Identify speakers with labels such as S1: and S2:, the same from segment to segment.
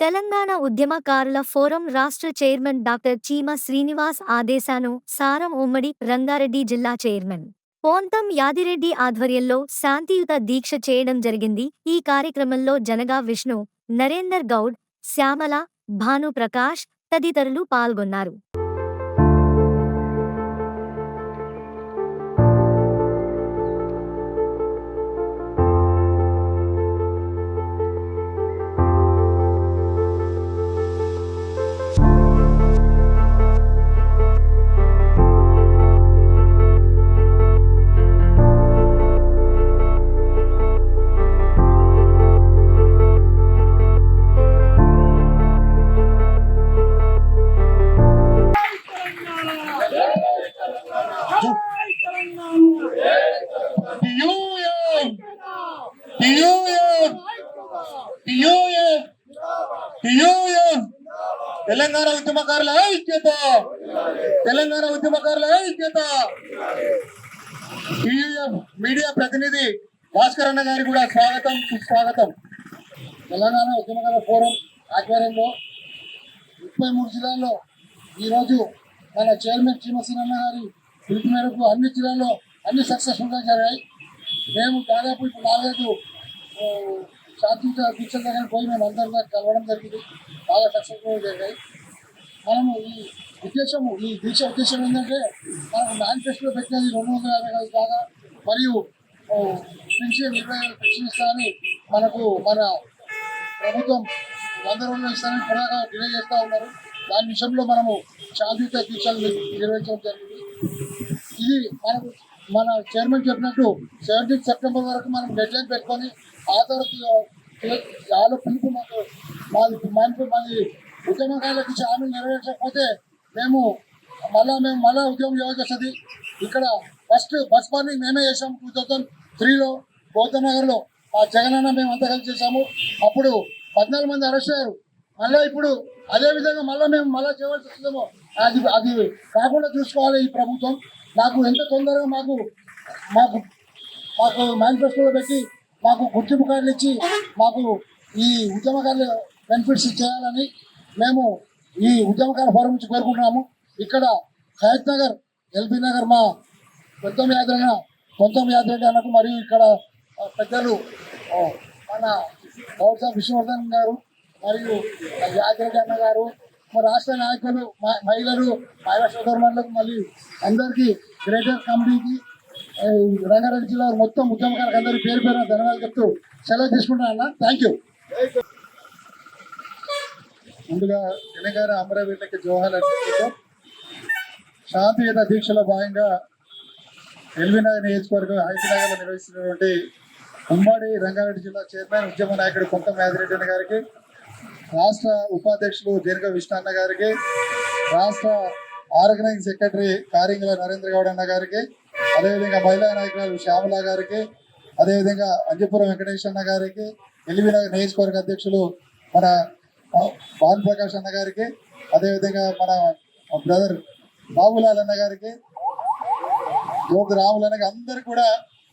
S1: తెలంగాణ ఉద్యమకారుల ఫోరం రాష్ట్ర chairman doctor చీమ శ్రీనివాస్ ఆదేశాను సారం ఉమ్మడి రంగారెడ్డి జిల్లా చైర్మన్. పోంతం యాదిరెడ్డి ఆధ్వర్యంలో శాంతియుత దీక్ష చేయడం జరిగింది. ఈ కార్యక్రమంలో జనగా విష్ణు నరేందర్ గౌడ్ శ్యామల భానుప్రకాష్ తదితరులు పాల్గొన్నారు.
S2: PUM! తెలంగాణ ఉద్యమకారుల ఐక్యత. తెలంగాణ ఉద్యమకారుల ఐక్యత. మీడియా ప్రతినిధి భాస్కర్ అన్న గారికి కూడా స్వాగతం సుస్వాగతం. తెలంగాణ ఉద్యమకారుల ఫోరం ఆధ్వర్యంలో ముప్పై మూడు జిల్లాల్లో ఈరోజు మన చైర్మన్ చీమసీనన్న గారి పిలుపు మేరకు అన్ని జిల్లాల్లో అన్ని సక్సెస్ఫుల్గా జరిగాయి. మేము దాదాపు ఇప్పుడు నాలుగైదు శాంతియుత దీక్షల దగ్గర పోయి మేము అందరం కలవడం జరిగింది. బాగా సక్సెస్ఫుల్ జరిగాయి. మనము ఈ ఉద్దేశము ఈ దీక్ష ఉద్దేశం ఏంటంటే మనకు మేనిఫెస్టోలో పెట్టినది రెండు వందల యాభై ఐదు దాకా మరియు పెన్షన్ ఇరవై పెన్షన్ ఇస్తామని మనకు మన ప్రభుత్వం వంద రోజులు ఇస్తానని కూడా డిలే చేస్తూ ఉన్నారు. దాని విషయంలో మనము శాంతియుత దీక్షలు నిర్వహించడం జరిగింది. ఇది మనకు మన చైర్మన్ చెప్పినట్టు సెవెంటీన్ సెప్టెంబర్ వరకు మనం డెడ్ లైన్ పెట్టుకొని ఆ తర్వాత చాలా మాకు మాది మనకు మాది ఉద్యమకారులకు హామీలు నెరవేర్చకపోతే మేము మళ్ళా మేము మళ్ళా ఉద్యమం చేయవలసి వస్తుంది ఇక్కడ ఫస్ట్ బస్ పార్కింగ్ మేమే చేసాము టూ థౌజండ్ త్రీలో గౌతమ్ నగర్లో ఆ జగనన్న మేము అంతా కలిసి చేసాము అప్పుడు పద్నాలుగు మంది అరెస్ట్ అయ్యారు. మళ్ళీ ఇప్పుడు అదే విధంగా మళ్ళీ మేము మళ్ళీ చేయవలసి వస్తుందేమో అది అది కాకుండా చూసుకోవాలి ఈ ప్రభుత్వం. నాకు ఎంత తొందరగా మాకు మాకు మాకు మేనిఫెస్టోలో పెట్టి మాకు గుర్తింపు కార్డులు ఇచ్చి మాకు ఈ ఉద్యమకారులు బెనిఫిట్స్ చేయాలని మేము ఈ ఉద్యమకార ఫోరం నుంచి కోరుకుంటున్నాము. ఇక్కడ హయత్ నగర్ ఎల్బీ నగర్ మా పెద్దమ్మ యాదరణ కొంతం యాదరెడ్డి అన్నకు మరియు ఇక్కడ పెద్దలు మన గౌరవ విష్ణువర్ధన్ గారు మరియు యాదరెడ్డి అన్న గారు మా రాష్ట్ర నాయకులు మ- మహిళలు మహిళా సోదరులకు మళ్ళీ అందరికీ గ్రేటర్ కమిటీకి రంగారెడ్డి జిల్లా మొత్తం ఉద్యమకారులకు అందరికీ పేరు పేరు ధన్యవాదాలు చెప్తూ సెలవు తీసుకుంటాను అన్న. థ్యాంక్ యూ ముందుగా తెలంగాణ అమరవీరులకి జోహార్ అర్పిస్తూ శాంతియుత దీక్షలో భాగంగా ఎల్వినగర్ నియోజకవర్గం హైదరాబాద్లో నిర్వహిస్తున్నటువంటి ఉమ్మడి రంగారెడ్డి జిల్లా చైర్మన్ ఉద్యమ నాయకుడు కొంత మేదిరెడ్డి గారికి రాష్ట్ర ఉపాధ్యక్షులు దీర్ఘ విష్ణు గారికి రాష్ట్ర ఆర్గనైజింగ్ సెక్రటరీ కార్యంగుల నరేంద్ర గౌడ్ అన్న గారికి అదేవిధంగా మహిళా నాయకురాలు శ్యామల గారికి అదేవిధంగా అంజపురం వెంకటేష్ అన్న గారికి ఎల్బీనగర్ నియోజకవర్గ అధ్యక్షులు మన ఆ, భాను ప్రకాష్ అన్న గారికి అదేవిధంగా మన బ్రదర్ బాబులాల్ అన్న గారికి యువతి రాములు అనగా అందరు కూడా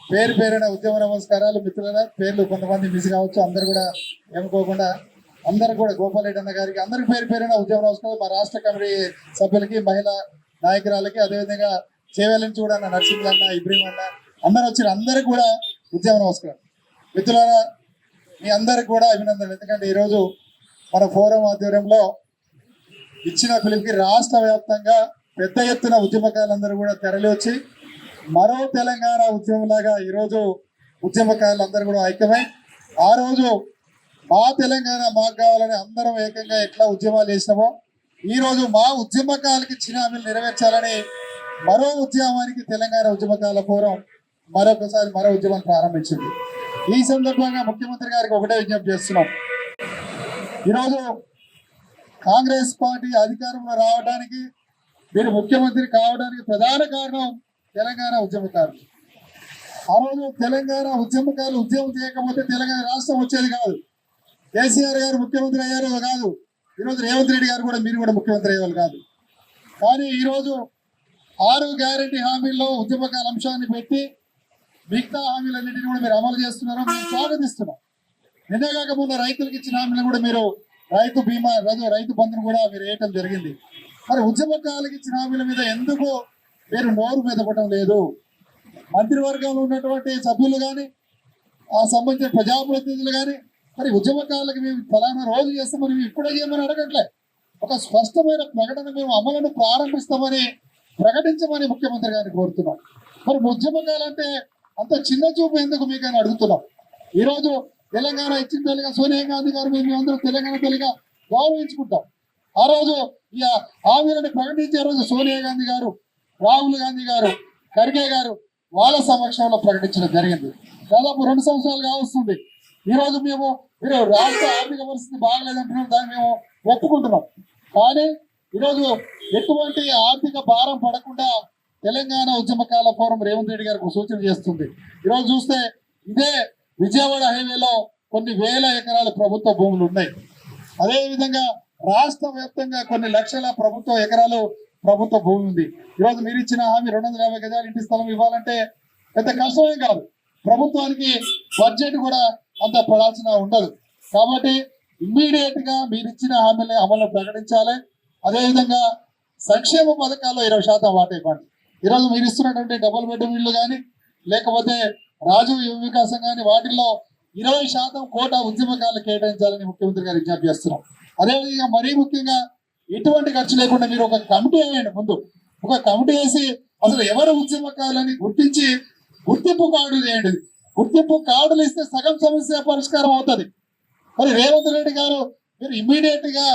S2: పేరు పేరైన ఉద్యమ నమస్కారాలు మిత్రుల పేర్లు కొంతమంది మిస్ కావచ్చు అందరు కూడా ఏమనుకోకుండా అందరు కూడా గోపాలరెడ్డి అన్న గారికి అందరికి పేరు పేరైన ఉద్యమ నమస్కారాలు మా రాష్ట్ర కమిటీ సభ్యులకి మహిళా నాయకురాలకి అదేవిధంగా చేవేల నుంచి కూడా అన్న నర్సింగ్ అన్న ఇబ్రహీం అన్న అందరు వచ్చిన అందరికి కూడా ఉద్యమ నమస్కారం. మిత్రులారా మీ అందరికి కూడా అభినందనలు. ఎందుకంటే ఈరోజు మన ఫోరం ఆధ్వర్యంలో ఇచ్చిన పిలుపుకి రాష్ట్ర వ్యాప్తంగా పెద్ద ఎత్తున ఉద్యమకారులందరూ కూడా తరలి వచ్చి మరో తెలంగాణ ఉద్యమంలాగా ఈరోజు ఉద్యమకారులందరూ కూడా ఐక్యమై ఆ రోజు మా తెలంగాణ మాకు కావాలని అందరం ఏకంగా ఎట్లా ఉద్యమాలు చేసినామో ఈరోజు మా ఉద్యమకాలకి ఇచ్చిన హామీలు నెరవేర్చాలని మరో ఉద్యమానికి తెలంగాణ ఉద్యమకాల ఫోరం మరొకసారి మరో ఉద్యమం ప్రారంభించింది. ఈ సందర్భంగా ముఖ్యమంత్రి గారికి ఒకటే విజ్ఞప్తి చేస్తున్నాం. ఈరోజు కాంగ్రెస్ పార్టీ అధికారంలో రావడానికి మీరు ముఖ్యమంత్రి కావడానికి ప్రధాన కారణం తెలంగాణ ఉద్యమకారులు ఆ రోజు తెలంగాణ ఉద్యమకారులు ఉద్యమం చేయకపోతే తెలంగాణ రాష్ట్రం వచ్చేది కాదు. కేసీఆర్ గారు ముఖ్యమంత్రి అయ్యారు కాదు. ఈరోజు రేవంత్ రెడ్డి గారు కూడా మీరు కూడా ముఖ్యమంత్రి అయ్యేవాళ్ళు కాదు. కానీ ఈరోజు ఆరు గ్యారంటీ హామీల్లో ఉద్యమకాల అంశాన్ని పెట్టి మిగతా హామీలన్నింటినీ కూడా మీరు అమలు చేస్తున్నారు. మేము స్వాగతిస్తున్నాం. నిన్నే మొన్న రైతులకు ఇచ్చిన హామీలు కూడా మీరు రైతు బీమా రైతు రైతు బంధును కూడా మీరు వేయటం జరిగింది. మరి ఉద్యమకాలకు ఇచ్చిన హామీల మీద ఎందుకు మీరు నోరు మెదపడం లేదు? మంత్రివర్గంలో ఉన్నటువంటి సభ్యులు కానీ ఆ సంబంధించిన ప్రజాప్రతినిధులు కానీ మరి ఉద్యమకాలకు మేము ఫలానా రోజు చేస్తాం మరి ఇప్పుడే చేయమని అడగట్లే. ఒక స్పష్టమైన ప్రకటన మేము అమలును ప్రారంభిస్తామని ప్రకటించమని ముఖ్యమంత్రి గారిని కోరుతున్నాం. మరి ఉద్యమకాలంటే అంత చిన్న చూపు ఎందుకు మీకు అని అడుగుతున్నాం? ఈరోజు తెలంగాణ ఇచ్చిన తల్లిగా సోనియా గాంధీ గారు మేము అందరం తెలంగాణ తల్లిగా గౌరవించుకుంటాం. ఆ రోజు ఈ హామీలను ప్రకటించే రోజు సోనియా గాంధీ గారు రాహుల్ గాంధీ గారు ఖర్గే గారు వాళ్ళ సమక్షంలో ప్రకటించడం జరిగింది. దాదాపు రెండు సంవత్సరాలు కావస్తుంది ఈ రోజు మేము మీరు రాష్ట్ర ఆర్థిక పరిస్థితి బాగలేదంటున్నాం దాన్ని మేము ఒప్పుకుంటున్నాం. కానీ ఈరోజు ఎటువంటి ఆర్థిక భారం పడకుండా తెలంగాణ ఉద్యమకాల ఫోరం రేవంత్ రెడ్డి గారికి సూచన చేస్తుంది. ఈరోజు చూస్తే ఇదే విజయవాడ హైవేలో కొన్ని వేల ఎకరాల ప్రభుత్వ భూములు ఉన్నాయి. అదేవిధంగా రాష్ట్ర వ్యాప్తంగా కొన్ని లక్షల ప్రభుత్వ ఎకరాలు ప్రభుత్వ భూమి ఉంది. ఈరోజు మీరు ఇచ్చిన హామీ రెండు వందల యాభై గజాలు ఇంటి స్థలం ఇవ్వాలంటే పెద్ద కష్టమేం కాదు. ప్రభుత్వానికి బడ్జెట్ కూడా అంత పడాల్సిన ఉండదు. కాబట్టి ఇమ్మీడియట్గా మీరు ఇచ్చిన హామీని అమలు ప్రకటించాలి. అదేవిధంగా సంక్షేమ పథకాల్లో ఇరవై శాతం వాటా ఇవ్వండి. ఈరోజు మీరు ఇస్తున్నటువంటి డబుల్ బెడ్రూమ్ ఇళ్ళు కానీ లేకపోతే రాజు యువ వికాసం కానీ వాటిల్లో ఇరవై శాతం కోట ఉద్యమకాలు కేటాయించాలని ముఖ్యమంత్రి గారు విజ్ఞప్తి చేస్తున్నాం అదేవిధంగా మరీ ముఖ్యంగా ఎటువంటి ఖర్చు లేకుండా మీరు ఒక కమిటీ వేయండి ముందు. ఒక కమిటీ వేసి అసలు ఎవరు ఉద్యమకాలని గుర్తించి గుర్తింపు కార్డు చేయండి. గుర్తింపు కార్డులు ఇస్తే సగం సమస్య పరిష్కారం అవుతుంది. మరి రేవంత్ రెడ్డి గారు మీరు ఇమ్మీడియట్గా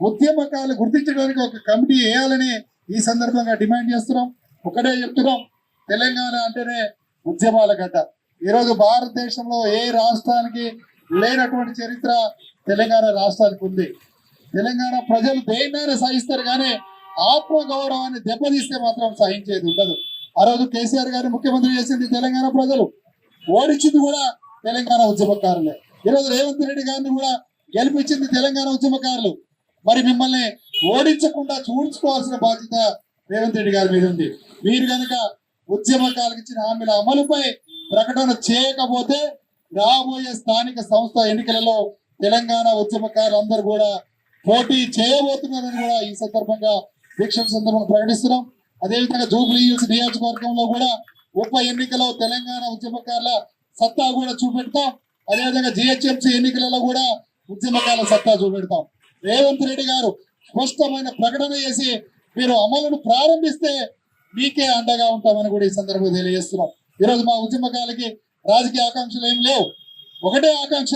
S2: ఉద్యమకాలు గుర్తించడానికి ఒక కమిటీ వేయాలని ఈ సందర్భంగా డిమాండ్ చేస్తున్నాం. ఒకటే చెప్తున్నాం తెలంగాణ అంటేనే ఉద్యమాల గడ్డ. ఈరోజు భారతదేశంలో ఏ రాష్ట్రానికి లేనటువంటి చరిత్ర తెలంగాణ రాష్ట్రానికి ఉంది. తెలంగాణ ప్రజలు దేన్నైనా సహిస్తారు కానీ ఆత్మ గౌరవాన్ని దెబ్బతీస్తే మాత్రం సహించేది ఉండదు. ఆ రోజు కేసీఆర్ గారిని ముఖ్యమంత్రి చేసింది తెలంగాణ ప్రజలు. ఓడించింది కూడా తెలంగాణ ఉద్యమకారులే. ఈరోజు రేవంత్ రెడ్డి గారిని కూడా గెలిపించింది తెలంగాణ ఉద్యమకారులు. మరి మిమ్మల్ని ఓడించకుండా చూడ్చుకోవాల్సిన బాధ్యత రేవంత్ రెడ్డి గారి మీద ఉంది. మీరు కనుక ఉద్యమకాలకు ఇచ్చిన హామీల అమలుపై ప్రకటన చేయకపోతే రాబోయే స్థానిక సంస్థ ఎన్నికలలో తెలంగాణ ఉద్యమకారులు అందరూ కూడా పోటీ చేయబోతున్నారని కూడా ఈ సందర్భంగా దీక్షల సందర్భంగా ప్రకటిస్తున్నాం. అదేవిధంగా జూబ్లీ హిల్స్ నియోజకవర్గంలో కూడా ఉప ఎన్నికలో తెలంగాణ ఉద్యమకారుల సత్తా కూడా చూపెడతాం. అదేవిధంగా జిహెచ్ఎంసీ ఎన్నికలలో కూడా ఉద్యమకాల సత్తా చూపెడతాం. రేవంత్ రెడ్డి గారు స్పష్టమైన ప్రకటన చేసి మీరు అమలును ప్రారంభిస్తే మీకే అండగా ఉంటామని కూడా ఈ సందర్భంగా తెలియజేస్తున్నాం. ఈరోజు మా ఉద్యమకాలకి రాజకీయ ఆకాంక్షలు ఏం లేవు. ఒకటే ఆకాంక్ష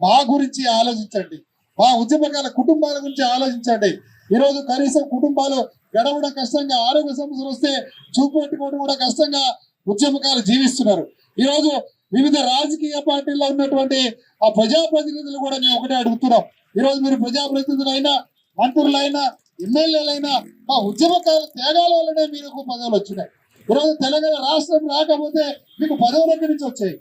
S2: మా గురించి ఆలోచించండి. మా ఉద్యమకాల కుటుంబాల గురించి ఆలోచించండి. ఈరోజు కనీసం కుటుంబాలు గడవడం కష్టంగా ఆరోగ్య సమస్యలు వస్తే చూపు పెట్టుకోవడం కూడా కష్టంగా ఉద్యమకాలు జీవిస్తున్నారు. ఈరోజు వివిధ రాజకీయ పార్టీల్లో ఉన్నటువంటి ఆ ప్రజాప్రతినిధులు కూడా మేము ఒకటే అడుగుతున్నాం. ఈరోజు మీరు ప్రజాప్రతినిధులైనా మంత్రులైనా ఎమ్మెల్యేలైనా మా ఉద్యమకాల త్యాగాల వల్లనే మీకు పదవులు వచ్చినాయి. ఈరోజు తెలంగాణ రాష్ట్రం రాకపోతే మీకు పదవులు ఎక్కడి నుంచి వచ్చాయి?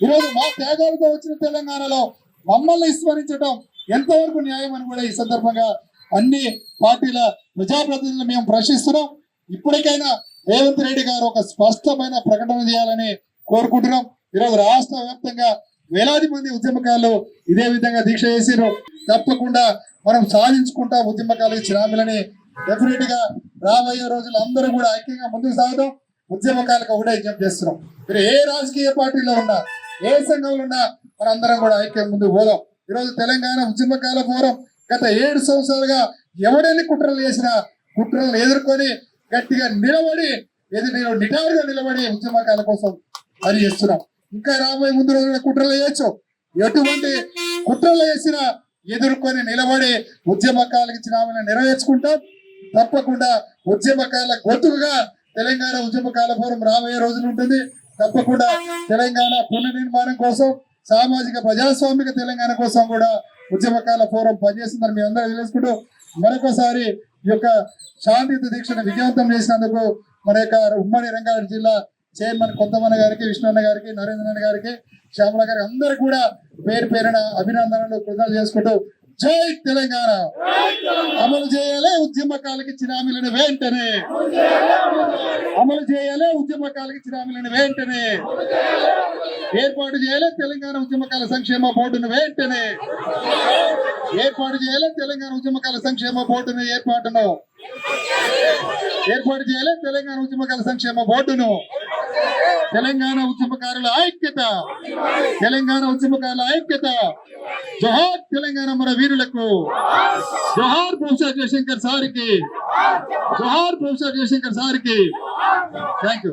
S2: ఈరోజు మా త్యాగాలతో వచ్చిన తెలంగాణలో మమ్మల్ని విస్మరించడం ఎంతవరకు న్యాయం అని కూడా ఈ సందర్భంగా అన్ని పార్టీల ప్రజాప్రతినిధులు మేము ప్రశ్నిస్తున్నాం. ఇప్పటికైనా రేవంత్ రెడ్డి గారు ఒక స్పష్టమైన ప్రకటన చేయాలని కోరుకుంటున్నాం. ఈరోజు రాష్ట్ర వ్యాప్తంగా వేలాది మంది ఉద్యమకారులు ఇదే విధంగా దీక్ష చేసిరు తప్పకుండా మనం సాధించుకుంటా ఉద్యమకాలు ఇచ్చిన హామీలని డెఫినెట్గా రాబోయే రోజులు అందరూ కూడా ఐక్యంగా ముందుకు సాగుతాం ఉద్యమకాలకు ఒకటే విజ్ఞప్తి చేస్తున్నాం. మీరు ఏ రాజకీయ పార్టీలో ఉన్నా ఏ సంఘంలో ఉన్నా మనందరం కూడా ఐక్యం ముందుకు పోదాం. ఈరోజు తెలంగాణ ఉద్యమకాల ఫోరం గత ఏడు సంవత్సరాలుగా ఎవడెన్ని కుట్రలు చేసినా కుట్రలను ఎదుర్కొని గట్టిగా నిలబడి ఎదురు నిటారుగా నిలబడి ఉద్యమకాల కోసం పని చేస్తున్నాం. ఇంకా రాబోయే ముందు రోజున కుట్రలు చేయొచ్చు ఎటువంటి కుట్రలు చేసినా ఎదుర్కొని నిలబడి ఉద్యమకాలకు ఇచ్చిన ఆమెను నెరవేర్చుకుంటాం. తప్పకుండా ఉద్యమకాల గొంతుగా తెలంగాణ ఉద్యమకాల ఫోరం రాబోయే రోజులు ఉంటుంది. తప్పకుండా తెలంగాణ పునర్నిర్మాణం కోసం సామాజిక ప్రజాస్వామిక తెలంగాణ కోసం కూడా ఉద్యమకాల ఫోరం పనిచేస్తుందని మీ అందరూ తెలుసుకుంటూ మరొకసారి ఈ యొక్క శాంతియుత దీక్షను విజయవంతం చేసినందుకు మన యొక్క ఉమ్మడి రంగారెడ్డి జిల్లా చైర్మన్ కొత్తమన్న గారికి విష్ణున్న గారికి నరేంద్రన్ గారికి శ్యామల గారికి అందరు కూడా పేరు పేరున అభినందనలు కృతజ్ఞతలు చేసుకుంటూ జై తెలంగాణ. అమలు చేయాలి ఉద్యమకాలకు ఇచ్చిన హామీలను వెంటనే. అమలు చేయాలి ఉద్యమకాలకు. ఇచ్చిన హామీలను వెంటనే. ఏర్పాటు చేయాలి తెలంగాణ ఉద్యమకాల సంక్షేమ బోర్డును వెంటనే. ఏర్పాటు చేయాలి తెలంగాణ ఉద్యమకాల సంక్షేమ బోర్డును ఏర్పాటును. ఏర్పాటు చేయాలి తెలంగాణ ఉద్యమకాల సంక్షేమ బోర్డును. తెలంగాణ ఉద్యమకారుల ఐక్యత. తెలంగాణ ఉద్యమకారుల ఐక్యత. జోహార్ తెలంగాణ మన వీరులకు. జోహార్ ప్రొఫెసర్ జయశంకర్ సార్కి. జోహార్ ప్రొఫెసర్ జయశంకర్ సార్కి. Thank you